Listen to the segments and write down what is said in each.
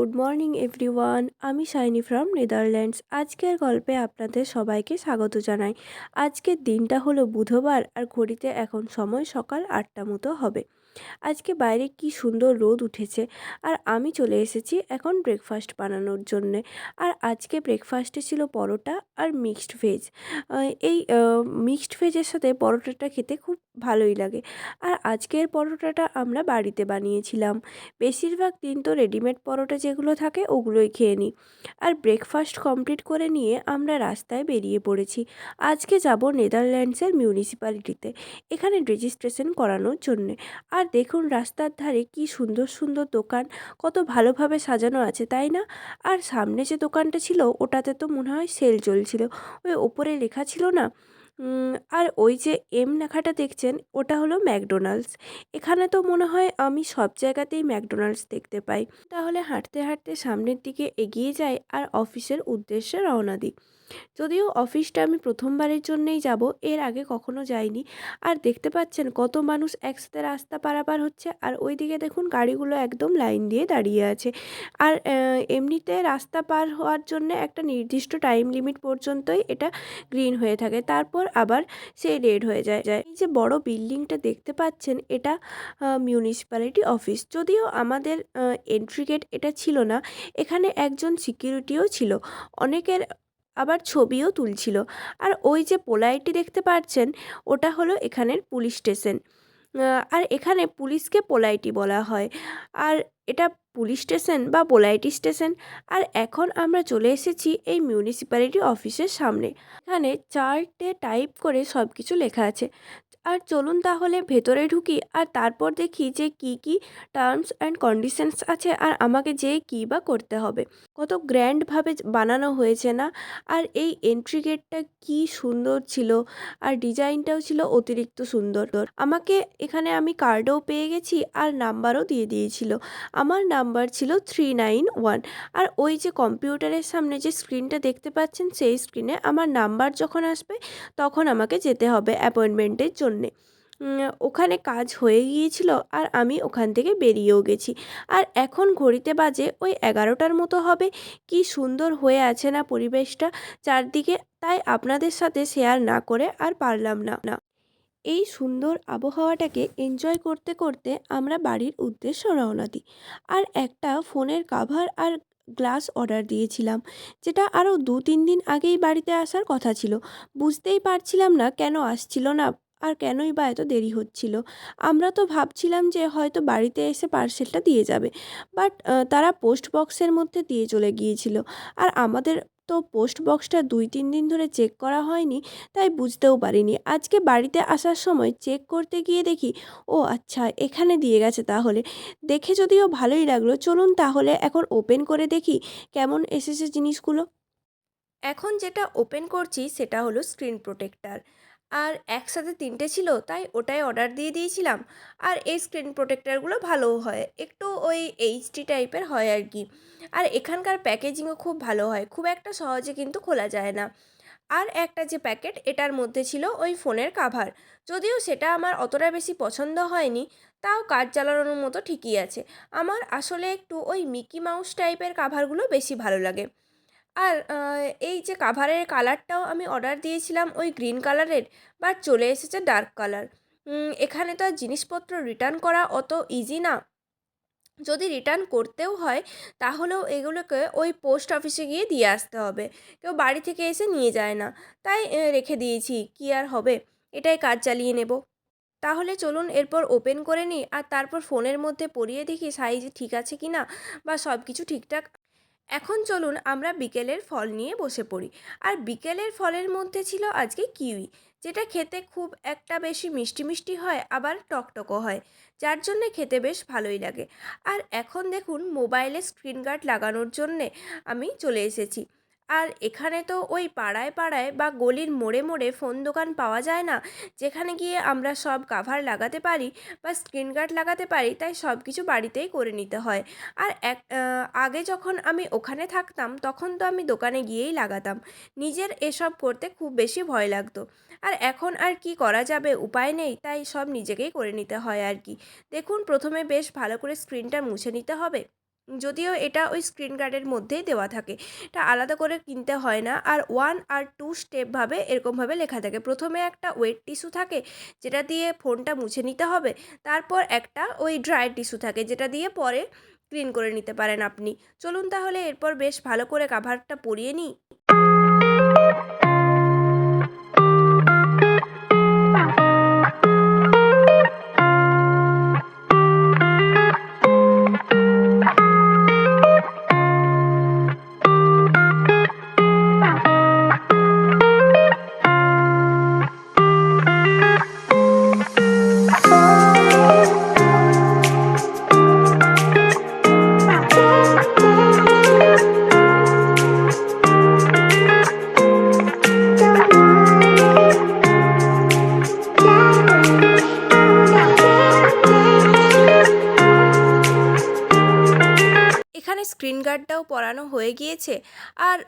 Good morning everyone আমি Shiny from Netherlands আজকের গল্পে আপনাদের সবাইকে স্বাগত জানাই। আজকের দিনটা হলো বুধবার আর ঘড়িতে এখন সময় সকাল আটটা মতো হবে। আজকে বাইরে কি সুন্দর রোদ উঠেছে। আর আমি চলে এসেছি এখন ব্রেকফাস্ট বানানোর জন্যে। আর আজকে ব্রেকফাস্টে ছিল পরোটা আর মিক্সড ভেজ এই মিক্সড ভেজের সাথে পরোটাটা খেতে খুব ভালোই লাগে। আর আজকের পরোটাটা আমরা বাড়িতে বানিয়েছিলাম। বেশিরভাগ দিন তো রেডিমেড পরোটা যেগুলো থাকে ওগুলোই খেয়ে নিই আর ব্রেকফাস্ট কমপ্লিট করে নিয়ে আমরা রাস্তায় বেরিয়ে পড়েছি। আজকে যাব নেদারল্যান্ডসের মিউনিসিপ্যালিটিতে এখানে রেজিস্ট্রেশন করানোর জন্যে। আর দেখুন রাস্তার ধারে কি সুন্দর সুন্দর দোকান। কত ভালোভাবে সাজানো আছে, তাই না? আর সামনে যে দোকানটা ছিল, ওটাতে তো মনে হয় সেল চলছিল। ওই ওপরে লেখা ছিল না আর ওই যে এম লেখাটা দেখছেন, ওটা হলো ম্যাকডোনাল্ডস। এখানে তো মনে হয় আমি সব জায়গাতেই ম্যাকডোনাল্ডস দেখতে পাই। তাহলে হাঁটতে হাঁটতে সামনের দিকে এগিয়ে যাই আর অফিসের উদ্দেশ্যে রওনা দিই। যদিও অফিসটা আমি প্রথমবারের জন্যেই যাব, এর আগে কখনো যাইনি। আর দেখতে পাচ্ছেন কত মানুষ একসাথে রাস্তা পারাপার হচ্ছে, আর ওই দিকে দেখুন গাড়িগুলো একদম লাইন দিয়ে দাঁড়িয়ে আছে। আর এমনিতে রাস্তা পার হওয়ার জন্য একটা নির্দিষ্ট টাইম লিমিট পর্যন্তই এটা গ্রিন হয়ে থাকে। তারপর আবার সেই রেড হয়ে যায় যায়। এই যে বড় বিল্ডিংটা দেখতে পাচ্ছেন, এটা মিউনিসিপ্যালিটি অফিস যদিও আমাদের এন্ট্রি গেট এটা ছিল না, এখানে একজন সিকিউরিটিও ছিল। অনেকের আবার ছবিও তুলছিল। আর ওই যে পোলাইটি দেখতে পাচ্ছেন, ওটা হলো এখানের পুলিশ স্টেশন আর এখানে পুলিশকে পোলাইটি বলা হয়। আর এটা পুলিশ স্টেশন বা পোলাইটি স্টেশন। আর এখন আমরা চলে এসেছি এই মিউনিসিপ্যালিটি অফিসের সামনে। এখানে চার্টে টাইপ করে সব কিছু লেখা আছে। আর চলুন তাহলে ভেতরে ঢুকি আর তারপর দেখি যে কি কি টার্মস অ্যান্ড কন্ডিশনস আছে আর আমাকে যে কী বা করতে হবে। কত গ্র্যান্ডভাবে বানানো হয়েছে না? আর এই এন্ট্রি গেটটা কি সুন্দর ছিল? আর ডিজাইনটাও ছিল অতিরিক্ত সুন্দর। আমাকে এখানে আমি কার্ডও পেয়ে গেছি আর নাম্বারও দিয়ে দিয়েছিল। আমার নাম্বার ছিল থ্রি নাইন ওয়ান আর ওই যে কম্পিউটারের সামনে যে স্ক্রিনটা দেখতে পাচ্ছেন, সেই স্ক্রিনে আমার নাম্বার যখন আসবে, তখন আমাকে যেতে হবে অ্যাপয়েন্টমেন্টের জন্যে। ওখানে কাজ হয়ে গিয়েছিল আর আমি ওখান থেকে বেরিয়েও গেছি। আর এখন ঘড়িতে বাজে ওই এগারোটার মতো হবে। কি সুন্দর হয়ে আছে না পরিবেশটা চারদিকে, তাই আপনাদের সাথে শেয়ার না করে আর পারলাম না। না এই সুন্দর আবহাওয়াটাকে এনজয় করতে করতে আমরা বাড়ির উদ্দেশ্য রওনা দিই। আর একটা ফোনের কাভার আর গ্লাস অর্ডার দিয়েছিলাম, যেটা আরও দু তিন দিন আগেই বাড়িতে আসার কথা ছিল। বুঝতেই পারছিলাম না কেন আসছিল না আর কেনই বা এত দেরি হচ্ছিল? আমরা তো ভাবছিলাম যে হয়তো বাড়িতে এসে পার্সেলটা দিয়ে যাবে। বাট তারা পোস্ট বক্সের মধ্যে দিয়ে চলে গিয়েছিল। আর আমাদের তো পোস্ট বক্সটা দুই, তিন দিন ধরে চেক করা হয়নি, তাই বুঝতেও পারিনি। আজকে বাড়িতে আসার সময় চেক করতে গিয়ে দেখি, ও আচ্ছা এখানে দিয়ে গেছে তাহলে। দেখে যদিও ভালোই লাগল, চলুন তাহলে এখন ওপেন করে দেখি কেমন এসেছে জিনিসগুলো। এখন যেটা ওপেন করছি সেটা হলো স্ক্রিন প্রোটেক্টার। আর একসাথে তিনটে ছিল, তাই ওটাই অর্ডার দিয়ে দিয়েছিলাম। আর এই স্ক্রিন প্রোটেক্টারগুলো ভালোও হয়, একটু ওই এইচডি টাইপের হয় আর কি। আর এখানকার প্যাকেজিংও খুব ভালো হয়, খুব একটা সহজে কিন্তু খোলা যায় না। আর একটা যে প্যাকেট এটার মধ্যে ছিল ওই ফোনের কাভার যদিও সেটা আমার অতটা বেশি পছন্দ হয়নি, তাও কাজ চালানোর মতো ঠিকই আছে। আমার আসলে একটু ওই মিকি মাউস টাইপের কাভারগুলো বেশি ভালো লাগে। আর এই যে কাভারের কালারটাও আমি অর্ডার দিয়েছিলাম ওই গ্রিন কালারের বাট চলে এসেছে ডার্ক কালার এখানে তো জিনিসপত্র রিটার্ন করা অত ইজি না। যদি রিটার্ন করতেও হয়, তাহলেও এগুলোকে ওই পোস্ট অফিসে গিয়ে দিয়ে আসতে হবে। কেউ বাড়ি থেকে এসে নিয়ে যায় না। তাই রেখে দিয়েছি, কী আর হবে? এটাই কাজ চালিয়ে নেব। তাহলে চলুন এরপর ওপেন করে নিই, আর তারপর ফোনের মধ্যে পরিয়ে দেখি সাইজ ঠিক আছে কি না বা সব কিছু ঠিকঠাক এখন চলুন আমরা বিকেলের ফল নিয়ে বসে পড়ি। আর বিকেলের ফলের মধ্যে ছিল আজকে কিউই, যেটা খেতে খুব একটা বেশি মিষ্টি মিষ্টি হয়, আবার টকটকও হয়। যার জন্যে খেতে বেশ ভালোই লাগে। আর এখন দেখুন, মোবাইলে স্ক্রিন গার্ড লাগানোর জন্যে আমি চলে এসেছি। আর এখানে তো ওই পাড়ায় পাড়ায় বা গলির মোড়ে মোড়ে ফোন দোকান পাওয়া যায় না। যেখানে গিয়ে আমরা সব কাভার লাগাতে পারি বা স্ক্রিন গার্ড লাগাতে পারি, তাই সব কিছু বাড়িতেই করে নিতে হয়। আর এক আগে যখন আমি ওখানে থাকতাম, তখন তো আমি দোকানে গিয়েই লাগাতাম। নিজের এসব করতে খুব বেশি ভয় লাগতো। আর এখন আর কি করা যাবে, উপায় নেই, তাই সব নিজেকেই করে নিতে হয় আর কি। দেখুন, প্রথমে বেশ ভালো করে স্ক্রিনটা মুছে নিতে হবে। যদিও এটা ওই স্ক্রিন গার্ডের মধ্যেই দেওয়া থাকে। এটা আলাদা করে কিনতে হয় না। আর ওয়ান আর টু স্টেপভাবে এরকমভাবে লেখা থাকে। প্রথমে একটা ওয়েট টিস্যু থাকে, যেটা দিয়ে ফোনটা মুছে নিতে হবে। তারপর একটা ওই ড্রাই টিস্যু থাকে, যেটা দিয়ে পরে ক্লিন করে নিতে পারেন আপনি। চলুন তাহলে এরপর বেশ ভালো করে কাভারটা পরিয়ে নিই। স্ক্রিন গার্ডটাও পরানো হয়ে গিয়েছে। আর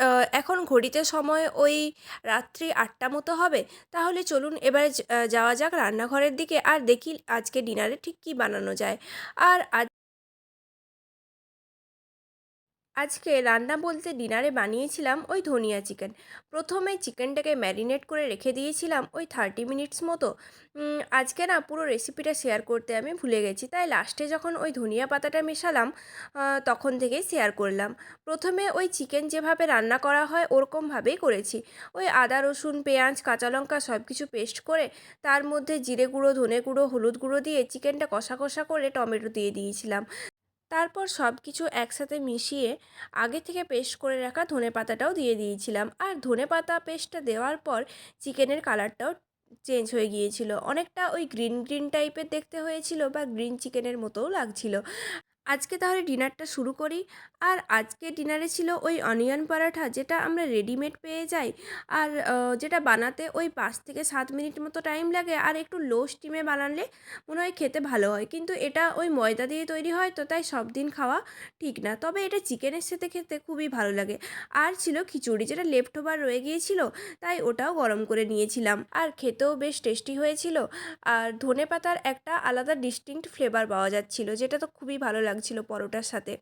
এখন ঘড়িতে সময় ওই রাত্রি আটটা মতো হবে। তাহলে চলুন এবারে যাওয়া যাক রান্নাঘরের দিকে। আর দেখি আজকে ডিনারে ঠিক কী বানানো যায়। আর আজ আজকে রান্না বলতে ডিনারে বানিয়েছিলাম ওই ধনিয়া চিকেন। প্রথমে চিকেনটাকে ম্যারিনেট করে রেখে দিয়েছিলাম ওই থার্টি মিনিটস মতো। আজকে না পুরো রেসিপিটা শেয়ার করতে আমি ভুলে গেছি, তাই লাস্টে যখন ওই ধনিয়া পাতাটা মেশালাম তখন থেকেই শেয়ার করলাম। প্রথমে ওই চিকেন যেভাবে রান্না করা হয় ওরকমভাবেই করেছি। ওই আদা, রসুন, পেঁয়াজ, কাঁচা লঙ্কা সব কিছু পেস্ট করে তার মধ্যে জিরে গুঁড়ো, ধনে গুঁড়ো, হলুদ গুঁড়ো দিয়ে চিকেনটা কষা কষা করে টমেটো দিয়ে দিয়েছিলাম। তারপর সব কিছু একসাথে মিশিয়ে আগে থেকে পেস্ট করে রাখা ধনে পাতাটাও দিয়ে দিয়েছিলাম। আর ধনে পাতা পেস্টটা দেওয়ার পর চিকেনের কালারটাও চেঞ্জ হয়ে গিয়েছিল। অনেকটা ওই গ্রিন গ্রিন টাইপের দেখতে হয়েছিল বা গ্রিন চিকেনের মতোও লাগছিল। আজকে তাহলে ডিনারটা শুরু করি। আর আজকে ডিনারে ছিল ওই অনিয়ন পরাঠা, যেটা আমরা রেডিমেড পেয়ে যাই। আর যেটা বানাতে ওই পাঁচ থেকে সাত মিনিট মতো টাইম লাগে। আর একটু লো স্টিমে বানালে মনে হয় খেতে ভালো হয়। কিন্তু এটা ওই ময়দা দিয়ে তৈরি হয় তো তাই সব দিন খাওয়া ঠিক না। তবে এটা চিকেনের সাথে খেতে খুবই ভালো লাগে। আর ছিল খিচুড়ি, যেটা লেফট ওভার রয়ে গিয়েছিল, তাই ওটাও গরম করে নিয়েছিলাম। আর খেতেও বেশ টেস্টি হয়েছিল। আর ধনে পাতার একটা আলাদা ডিস্টিংক্ট ফ্লেভার পাওয়া যাচ্ছিল, যেটা তো খুবই ভালো লাগছিল পরোটার সাথে।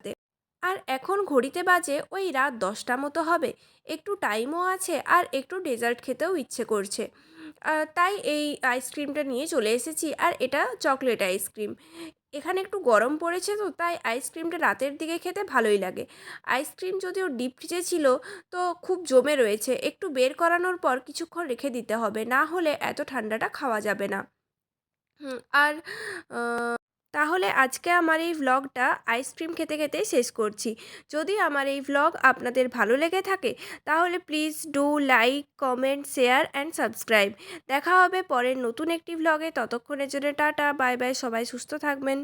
আর এখন ঘড়িতে বাজে, ওই রাত দশটা মতো হবে। একটু টাইমও আছে আর একটু ডেজার্ট খেতেও ইচ্ছে করছে। তাই এই আইসক্রিমটা নিয়ে চলে এসেছি। আর এটা চকলেট আইসক্রিম এখানে একটু গরম পড়েছে তো, তাই আইসক্রিমটা রাতের দিকে খেতে ভালোই লাগে। আইসক্রিম যদিও ডিপ ফ্রিজে ছিল, তো খুব জমে রয়েছে। একটু বের করানোর পর কিছুক্ষণ রেখে দিতে হবে। না হলে এত ঠান্ডাটা খাওয়া যাবে না। আর তাহলে আজকে আমার এই ভ্লগটা আইসক্রিম খেতে খেতে শেষ করছি। যদি আমার এই ভ্লগ আপনাদের ভালো লেগে থাকে, তাহলে please do like comment share and subscribe দেখা হবে পরের নতুন একটি ভ্লগে ততক্ষণের জন্য টাটা বাই বাই সবাই সুস্থ থাকবেন।